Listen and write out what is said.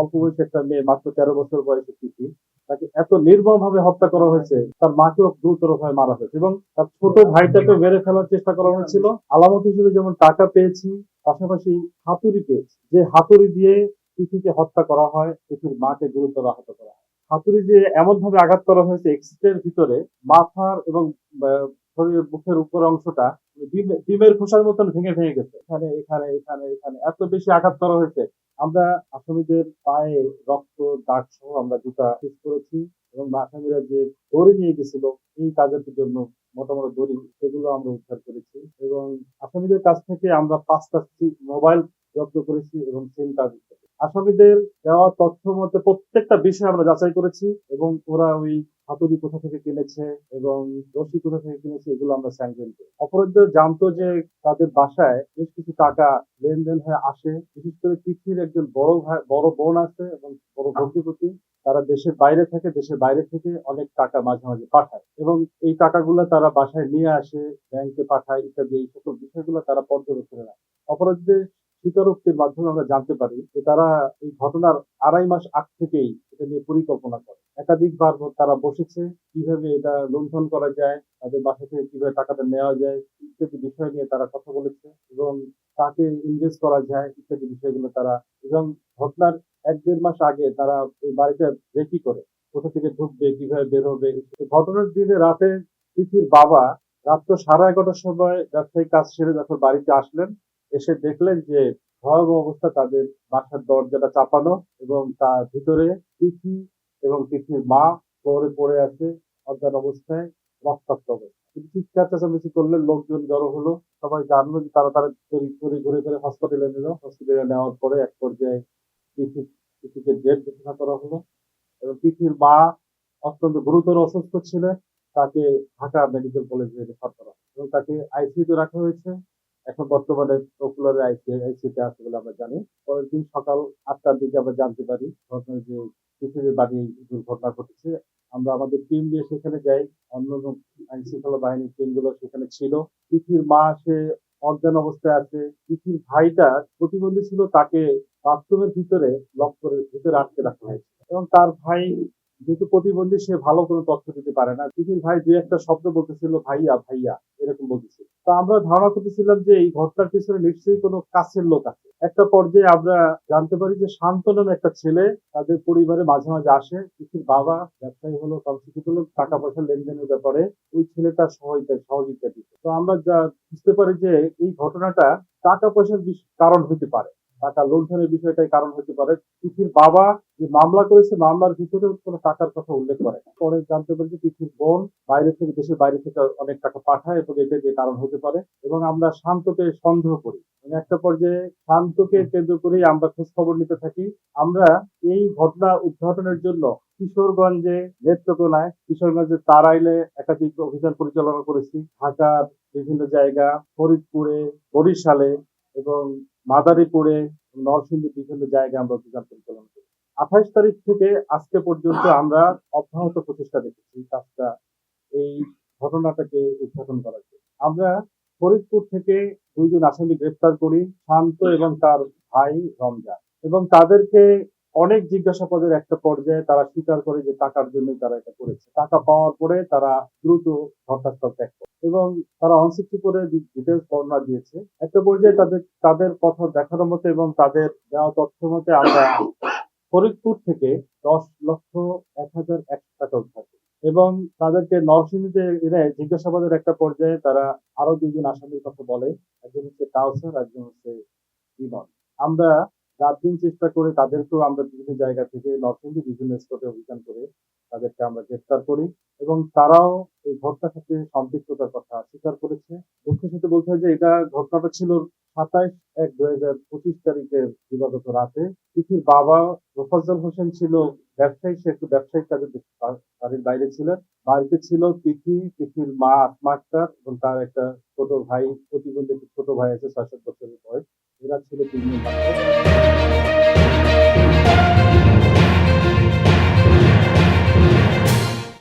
অল্প বয়সী একটা মেয়ে, মাত্র তেরো বছর বয়সী তিথি, তাকে এত নির্মম ভাবে হত্যা করা হয়েছে, তার মাকেও গুরুতর ভাবে মারা হয়েছে এবং তার ছোট ভাইটাকে মেরে ফেলার চেষ্টা করা হয়েছিল। আলামত হিসেবে যেমন টাকা পেয়েছি, পাশাপাশি হাতুড়ি পেয়েছি। যে হাতুড়ি দিয়ে তিথিকে হত্যা করা হয়, তিথির মাকে গুরুতর আহত করা হয়। হাতুড়ি যে এমন ভাবে আঘাত করা হয়েছে, এক্সিটের ভিতরে মাথার এবং শরীরের মুখের উপর অংশটা ডিম- ডিমের খোসার মতন ভেঙে ভেঙে গেছে। এখানে এখানে এখানে এখানে এত বেশি আঘাত করা হয়েছে আমরা আসামিদের পায়ে রক্ত দাগ সহ আমরা জুতা শেষ করেছি এবং আসামিরা যে দড়ি নিয়ে গেছিল, এই কাজের জন্য মোটামুটি দড়ি, সেগুলো আমরা উদ্ধার করেছি এবং আসামিদের কাছ থেকে আমরা পাঁচটা মোবাইল জব্দ করেছি এবং সিম কার্ড আসামিদের দেওয়া তথ্য মতে প্রত্যেকটা বিষয় আমরা যাচাই করেছি এবং ওরা ওই হাতুড়ি কোথা থেকে কিনেছে এবং রশি কোথা থেকে কিনেছে এগুলো আমরা স্যাংশন করি। অপরাধীরা জানতো যে তাদের বাসায় বেশ কিছু টাকা লেনদেন হয়ে আসে। বিশেষ করে তিথির একজন বড় ভাই, বড় বোন আছে এবং বড় ভগ্নিপতি তারা দেশের বাইরে থাকে, দেশের বাইরে থেকে অনেক টাকা মাঝে মাঝে পাঠায় এবং এই টাকাগুলো তারা বাসায় নিয়ে আসে, ব্যাংকে পাঠায় ইত্যাদি। এই সকল বিষয়গুলো তারা পর্যবেক্ষণে রাখে অপরাধীদের স্বীকারোক্তির মাধ্যমে আমরা জানতে পারি যে তারা এই ঘটনার আড়াই মাস আগ থেকেই এটা নিয়ে পরিকল্পনা করে। একাধিকবার তারা বসেছে, কীভাবে এটা লুণ্ঠন করা যায়, তাদের বাসা থেকে কীভাবে টাকাটা নেওয়া যায়, ইত্যাদি বিষয় নিয়ে তারা কথা বলেছে এবং কাকে ইনভেস্ট করা যায়, ইত্যাদি বিষয়গুলো তারা এবং ঘটনার এক দেড় মাস আগে তারা ওই বাড়িটা রেকি করে, কোথা থেকে ঢুকবে, কীভাবে বের হবে। ঘটনার দিনে রাতে তিথির বাবা রাত্র সাড়ে এগারোটার সময় ব্যবসায়িক কাজ সেরে যখন বাড়িতে আসলেন এসে দেখলেন যে ভয়াবহ অবস্থা, তাদের বাসার দরজাটা চাপানো এবং তার ভিতরে তিথি এবং তিথির মা ফ্লোরে পড়ে আছে অজ্ঞান অবস্থায়, রক্তাক্ত অবস্থা কিন্তু চিৎকার চেঁচামেচি করলে লোকজন জড়ো হলো। সবাই জানলো যে তারা তড়ি ঘুরে ঘুরে হসপিটালে নিল। হসপিটালে নেওয়ার পরে এক পর্যায়ে তিথি তিথিকে ডেট ঘোষণা করা হলো এবং তিথির মা অত্যন্ত গুরুতর অসুস্থ ছিলেন। তাকে ঢাকা মেডিকেল কলেজে রেফার করা এবং তাকে আইসিইউতে রাখা হয়েছে। এখন বর্তমানে পপুলার আইসি আইসিতে আছে বলে আমরা জানি। পরের দিন সকাল আটটার দিকে আমরা জানতে পারি যে পৃথিবীর বাড়ি দুর্ঘটনা ঘটেছে। আমরা আমাদের টিম দিয়ে সেখানে যাই। অন্য আইন শৃঙ্খলা বাহিনীর টিমগুলো সেখানে ছিল। তিথির মা সে অজ্ঞান অবস্থায় আছে। তিথির ভাইটা প্রতিবন্ধী ছিল, তাকে বাথরুমের ভিতরে লক করে ভিতরে আটকে রাখা হয়েছে। এবং তার ভাই যেহেতু প্রতিবন্ধী, সে ভালো কোনো তথ্য দিতে পারে না। তিথির ভাই দুই একটা শব্দ বলতেছিল, ভাইয়া ভাইয়া, এরকম বলতেছিল তো আমরা ধারণা করতেছিলাম যে এই ঘটনার পিছনে নিশ্চয়ই কোনো কাছের লোক আছে। একটা পর্যায়ে আমরা জানতে পারি যে শান্ত নামে একটা ছেলে তাদের পরিবারে মাঝে মাঝে আসে। তিথির বাবা, ব্যবসায়ী হলো কনসিকিউট হলো টাকা পয়সা লেনদেনের ব্যাপারে ওই ছেলেটা সহায়তা সহযোগিতা দিত তো আমরা যা বুঝতে পারি যে এই ঘটনাটা টাকা পয়সার কারণ হতে পারে। টাকা লুণ্ঠনের বিষয়টাই কারণ হতে পারে। তিথির বাবা যে মামলা করেছে মামলার ভিতরে কোনো টাকার কথা উল্লেখ করে। পরে জানতে পারি যে তিথির বোন বাইরে থেকে দেশের বাইরে থেকে অনেক টাকা পাঠায় এবং এটা যে কারণ হতে পারে এবং আমরা শান্তকে সন্দেহ করি। একটা পর্যায়ে শান্তকে কেন্দ্র করেই আমরা খোঁজ খবর নিতে থাকি। আমরা এই ঘটনা উদ্ঘাটনের জন্য কিশোরগঞ্জে নেত্রকোনায় কিশোরগঞ্জের তারাইলে একাধিক অভিযান পরিচালনা করেছি। ঢাকার বিভিন্ন জায়গা ফরিদপুরে বরিশালে এবং মাদারীপুরে নরসিংদীর বিভিন্ন জায়গায় আমরা অভিযান পরিচালনা করি। আঠাশ তারিখ থেকে আজকে পর্যন্ত আমরা অব্যাহত প্রচেষ্টা দেখেছি কাজটা, এই ঘটনাটাকে উদ্ঘাটন করার জন্য। আমরা ফরিদপুর থেকে দুইজন আসামি গ্রেপ্তার করি, শান্ত এবং তার ভাই রমজান। এবং তাদেরকে অনেক জিজ্ঞাসাবাদের একটা পর্যায়ে তারা স্বীকার করে যে টাকার জন্য তারা এটা করেছে। টাকা পাওয়ার পরে তারা দ্রুত ঘটনাস্থল ত্যাগ করে। এবং তারা অনসিক্টি করে ডিটেলস বর্ণনা দিয়েছে। একটা পর্যায়ে তাদের তাদের কথা দেখানোর মতো এবং তাদের দেওয়া তথ্য মতে আমরা ফরিদপুর থেকে দশ লক্ষ এক হাজার একশো টাকা উদ্ধার করি। এবং তাদেরকে নরসিংদীতে এনে জিজ্ঞাসাবাদের একটা পর্যায়ে তারা আরও দুইজন আসামির কথা বলে। একজন হচ্ছে কাউসার, একজন হচ্ছে বিমল। আমরা রাত দিন চেষ্টা করে তাদেরকেও আমরা বিভিন্ন জায়গা থেকে নরসিংদী বিভিন্ন স্পটে অভিযান করে তাদেরকে আমরা গ্রেফতার করি এবং তারাও এই ঘটনার সাথে সম্পৃক্ততার কথা স্বীকার করেছে। দুঃখের সাথে বলতে হয় যে এটা ঘটনাটা ছিল সাতাইশ এক দুই হাজার পঁচিশ তারিখের দিবাগত রাতে। তিথির বাবা মোফাজ্জল হোসেন ছিল ব্যবসায়ী, সে একটু ব্যবসায়িক কাজে বাড়ির বাইরে ছিলেন। বাড়িতে ছিল তিথি, তিথির মা আসমা আক্তার এবং তার একটা ছোট ভাই, প্রতিবন্ধী ছোট ভাই আছে, ছয় সাত বছরের বয়স। এরা ছিল তিনজন